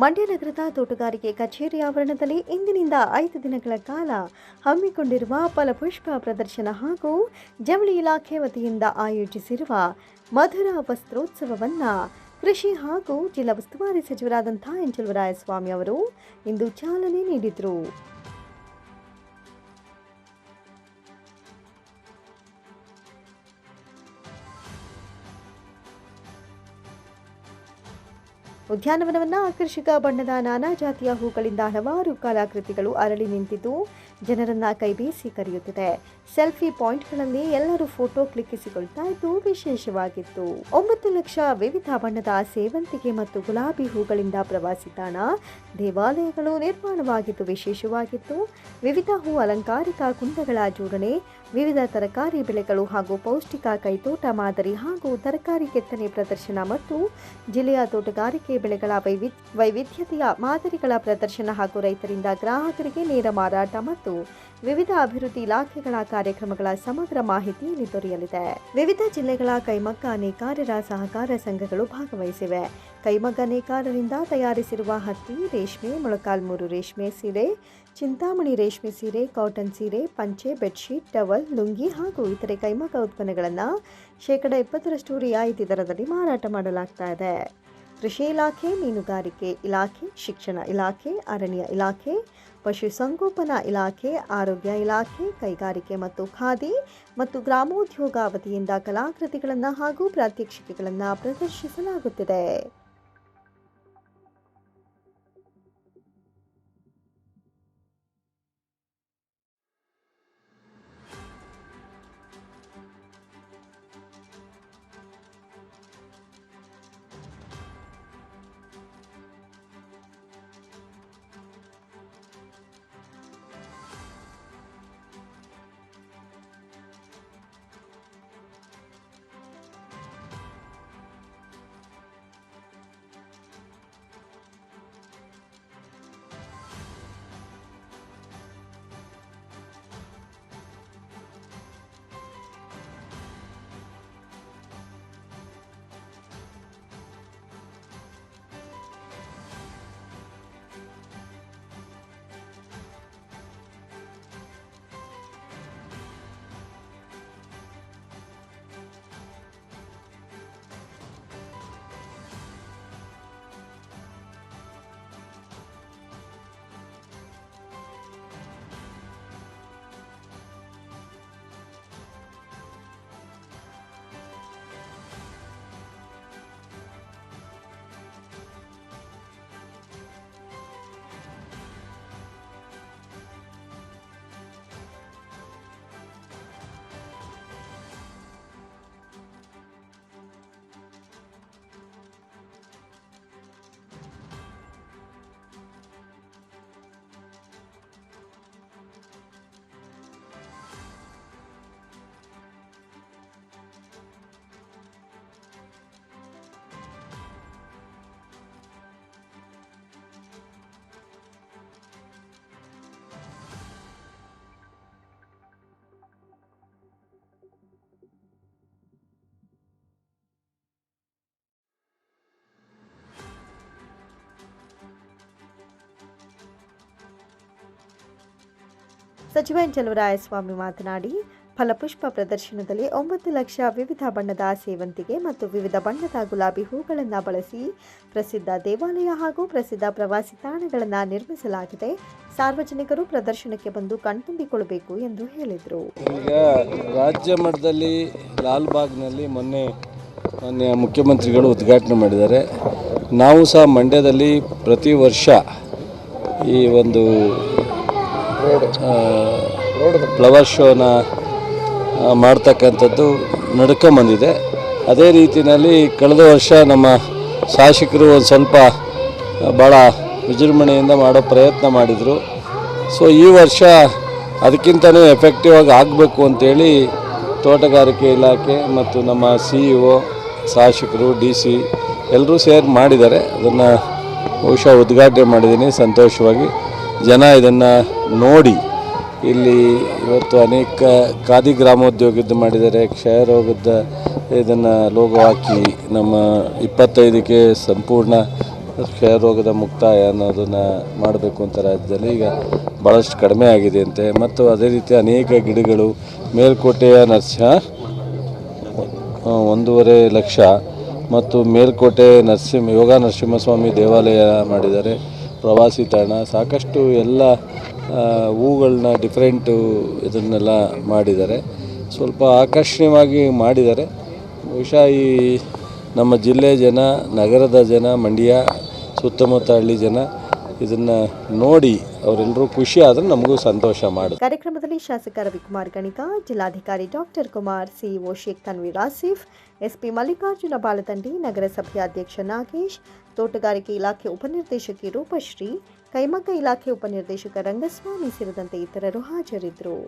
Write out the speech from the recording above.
ಮಂಡ್ಯ ನಗರದ ತೋಟಗಾರಿಕೆ ಕಚೇರಿ ಆವರಣದಲ್ಲಿ ಇಂದಿನಿಂದ ಐದು ದಿನಗಳ ಕಾಲ ಹಮ್ಮಿಕೊಂಡಿರುವ ಫಲಪುಷ್ಪ ಪ್ರದರ್ಶನ ಹಾಗೂ ಜವಳಿ ಇಲಾಖೆ ವತಿಯಿಂದ ಆಯೋಜಿಸಿರುವ ಮಧುರ ವಸ್ತ್ರೋತ್ಸವವನ್ನು ಕೃಷಿ ಹಾಗೂ ಜಿಲ್ಲಾ ಉಸ್ತುವಾರಿ ಸಚಿವರಾದಂಥ ಎಂಚಲ್ವರಾಯಸ್ವಾಮಿ ಸ್ವಾಮಿ ಅವರು ಇಂದು ಚಾಲನೆ ನೀಡಿದರು. ಉದ್ಯಾನವನವನ್ನು ಆಕರ್ಷಕ ಬಣ್ಣದ ನಾನಾ ಜಾತಿಯ ಹೂಗಳಿಂದ ಹಲವಾರು ಕಲಾಕೃತಿಗಳು ಅರಳಿ ನಿಂತಿದ್ದು ಜನರನ್ನ ಕೈಬೀಸಿ ಕರೆಯುತ್ತಿದೆ. ಸೆಲ್ಫಿ ಪಾಯಿಂಟ್ಗಳಲ್ಲಿ ಎಲ್ಲರೂ ಫೋಟೋ ಕ್ಲಿಕ್ಕಿಸಿಕೊಳ್ತಾ ಇದ್ದು ವಿಶೇಷವಾಗಿತ್ತು. ಒಂಬತ್ತು ಲಕ್ಷ ವಿವಿಧ ಬಣ್ಣದ ಸೇವಂತಿಗೆ ಮತ್ತು ಗುಲಾಬಿ ಹೂಗಳಿಂದ ಪ್ರವಾಸಿ ತಾಣ, ದೇವಾಲಯಗಳು ನಿರ್ಮಾಣವಾಗಿದ್ದು ವಿಶೇಷವಾಗಿತ್ತು. ವಿವಿಧ ಹೂ ಅಲಂಕಾರಿಕ ಕುಂಡಗಳ ಜೋಡಣೆ, ವಿವಿಧ ತರಕಾರಿ ಬೆಳೆಗಳು ಹಾಗೂ ಪೌಷ್ಟಿಕ ಕೈತೋಟ ಮಾದರಿ ಹಾಗೂ ತರಕಾರಿ ಕೆತ್ತನೆ ಪ್ರದರ್ಶನ ಮತ್ತು ಜಿಲ್ಲೆಯ ತೋಟಗಾರಿಕೆ ಬೆಳೆಗಳ ವೈವಿ ವೈವಿಧ್ಯತೆಯ ಮಾದರಿಗಳ ಪ್ರದರ್ಶನ ಹಾಗೂ ರೈತರಿಂದ ಗ್ರಾಹಕರಿಗೆ ನೇರ ಮಾರಾಟ ಮತ್ತು ವಿವಿಧ ಅಭಿವೃದ್ಧಿ ಇಲಾಖೆಗಳ ಕಾರ್ಯಕ್ರಮಗಳ ಸಮಗ್ರ ಮಾಹಿತಿ ಇಲ್ಲಿ ದೊರೆಯಲಿದೆ. ವಿವಿಧ ಜಿಲ್ಲೆಗಳ ಕೈಮಗ್ಗ ನೇಕಾರರ ಸಹಕಾರ ಸಂಘಗಳು ಭಾಗವಹಿಸಿವೆ. ಕೈಮಗ್ಗ ನೇಕಾರರಿಂದ ತಯಾರಿಸಿರುವ ಹತ್ತಿ, ರೇಷ್ಮೆ ಮೊಳಕಾಲ್ಮೂರು ರೇಷ್ಮೆ ಸೀರೆ, ಚಿಂತಾಮಣಿ ರೇಷ್ಮೆ ಸೀರೆ, ಕಾಟನ್ ಸೀರೆ, ಪಂಚೆ, ಬೆಡ್ಶೀಟ್, ಟವಲ್, ಲುಂಗಿ ಹಾಗೂ ಇತರೆ ಕೈಮಗ್ಗ ಉತ್ಪನ್ನಗಳನ್ನು ಶೇಕಡ ಇಪ್ಪತ್ತರಷ್ಟು ರಿಯಾಯಿತಿ ದರದಲ್ಲಿ ಮಾರಾಟ ಮಾಡಲಾಗ್ತಾ ಇದೆ. ಕೃಷಿ ಇಲಾಖೆ, ಮೀನುಗಾರಿಕೆ ಇಲಾಖೆ, ಶಿಕ್ಷಣ ಇಲಾಖೆ, ಅರಣ್ಯ ಇಲಾಖೆ ಪಶುಸಂಗೋಪನಾ ಇಲಾಖೆ, ಆರೋಗ್ಯ ಇಲಾಖೆ, ಕೈಗಾರಿಕೆ ಮತ್ತು ಖಾದಿ ಮತ್ತು ಗ್ರಾಮೋದ್ಯೋಗ ವತಿಯಿಂದ ಕಲಾಕೃತಿಗಳನ್ನು ಹಾಗೂ ಪ್ರಾತ್ಯಕ್ಷಿಕೆಗಳನ್ನು ಪ್ರದರ್ಶಿಸಲಾಗುತ್ತಿದೆ. ಸಚಿವ ಸ್ವಾಮಿ ಮಾತನಾಡಿ, ಫಲಪುಷ್ಪ ಪ್ರದರ್ಶನದಲ್ಲಿ ಒಂಬತ್ತು ಲಕ್ಷ ವಿವಿಧ ಬಣ್ಣದ ಸೇವಂತಿಗೆ ಮತ್ತು ವಿವಿಧ ಬಣ್ಣದ ಗುಲಾಬಿ ಹೂಗಳನ್ನು ಬಳಸಿ ಪ್ರಸಿದ್ಧ ದೇವಾಲಯ ಹಾಗೂ ಪ್ರಸಿದ್ಧ ಪ್ರವಾಸಿ ತಾಣಗಳನ್ನು ನಿರ್ಮಿಸಲಾಗಿದೆ. ಸಾರ್ವಜನಿಕರು ಪ್ರದರ್ಶನಕ್ಕೆ ಬಂದು ಕಣ್ತುಂಬಿಕೊಳ್ಳಬೇಕು ಎಂದು ಹೇಳಿದರು. ಈಗ ರಾಜ್ಯ ಮಟ್ಟದಲ್ಲಿ ಲಾಲ್ಬಾಗ್ನಲ್ಲಿ ಮೊನ್ನೆ ಮೊನ್ನೆ ಮುಖ್ಯಮಂತ್ರಿಗಳು ಉದ್ಘಾಟನೆ ಮಾಡಿದ್ದಾರೆ. ನಾವು ಸಹ ಮಂಡ್ಯದಲ್ಲಿ ಪ್ರತಿ ವರ್ಷ ಈ ಒಂದು ಫ್ಲವರ್ ಶೋನ ಮಾಡ್ತಕ್ಕಂಥದ್ದು ನಡ್ಕೊಂಬಂದಿದೆ ಅದೇ ರೀತಿಯಲ್ಲಿ ಕಳೆದ ವರ್ಷ ನಮ್ಮ ಶಾಸಕರು ಒಂದು ಸ್ವಲ್ಪ ಭಾಳ ವಿಜೃಂಭಣೆಯಿಂದ ಮಾಡೋ ಪ್ರಯತ್ನ ಮಾಡಿದರು. ಸೊ ಈ ವರ್ಷ ಅದಕ್ಕಿಂತಲೂ ಎಫೆಕ್ಟಿವ್ ಆಗಿ ಆಗಬೇಕು ಅಂತೇಳಿ ತೋಟಗಾರಿಕೆ ಇಲಾಖೆ ಮತ್ತು ನಮ್ಮ ಸಿ ಇ ಒ ಶಾಸಕರು ಡಿ ಸಿ ಎಲ್ಲರೂ ಸೇರಿ ಮಾಡಿದ್ದಾರೆ. ಅದನ್ನು ಬಹುಶಃ ಉದ್ಘಾಟನೆ ಮಾಡಿದ್ದೀನಿ ಸಂತೋಷವಾಗಿ. ಜನ ಇದನ್ನು ನೋಡಿ ಇಲ್ಲಿ ಇವತ್ತು ಅನೇಕ ಖಾದಿ ಗ್ರಾಮೋದ್ಯೋಗದ್ದು ಮಾಡಿದ್ದಾರೆ ಕ್ಷಯ ರೋಗದ ಇದನ್ನು ಲೋಗೋ ಹಾಕಿ ನಮ್ಮ ಇಪ್ಪತ್ತೈದಕ್ಕೆ ಸಂಪೂರ್ಣ ಕ್ಷಯರೋಗದ ಮುಕ್ತಾಯ ಅನ್ನೋದನ್ನು ಮಾಡಬೇಕು ಅಂತ ರಾಜ್ಯದಲ್ಲಿ ಈಗ ಭಾಳಷ್ಟು ಕಡಿಮೆ ಆಗಿದೆ ಅಂತೆ. ಮತ್ತು ಅದೇ ರೀತಿ ಅನೇಕ ಗಿಡಗಳು ಮೇಲ್ಕೋಟೆಯ ನರ್ಸ ಒಂದೂವರೆ ಲಕ್ಷ. ಮತ್ತು ಮೇಲ್ಕೋಟೆ ನರಸಿಂಹ, ಯೋಗ ನರಸಿಂಹಸ್ವಾಮಿ ದೇವಾಲಯ ಮಾಡಿದ್ದಾರೆ. ಪ್ರವಾಸಿ ತಾಣ, ಸಾಕಷ್ಟು ಎಲ್ಲ ಹೂಗಳನ್ನ ಡಿಫ್ರೆಂಟು ಇದನ್ನೆಲ್ಲ ಮಾಡಿದ್ದಾರೆ. ಸ್ವಲ್ಪ ಆಕರ್ಷಣೀಯವಾಗಿ ಮಾಡಿದ್ದಾರೆ. ಬಹುಶಃ ಈ ನಮ್ಮ ಜಿಲ್ಲೆ ಜನ, ನಗರದ ಜನ, ಮಂಡ್ಯ, ಸುತ್ತಮುತ್ತ ಹಳ್ಳಿ ಜನ ಇದನ್ನು ನೋಡಿ ಅವರೆಲ್ಲರೂ ಖುಷಿ ಆದರೆ ನಮಗೂ ಸಂತೋಷ ಮಾಡುತ್ತೆ. ಕಾರ್ಯಕ್ರಮದಲ್ಲಿ ಶಾಸಕ ರವಿಕುಮಾರ್ ಗಣಿಕ ಜಿಲ್ಲಾಧಿಕಾರಿ doctor Kumar CEO Sheikh Tanveer Asif SP Mallikarjuna Baladandi ನಗರಸಭೆಯ ಅಧ್ಯಕ್ಷ ನಾಗೇಶ್, ತೋಟಗಾರಿಕೆ ಇಲಾಖೆ ಉಪನಿರ್ದೇಶಕಿ ರೂಪಶ್ರೀ, ಕೈಮಗ್ಗ ಇಲಾಖೆ ಉಪನಿರ್ದೇಶಕ ರಂಗಸ್ವಾಮಿ ಸೇರಿದಂತೆ ಇತರರು ಹಾಜರಿದ್ದರು.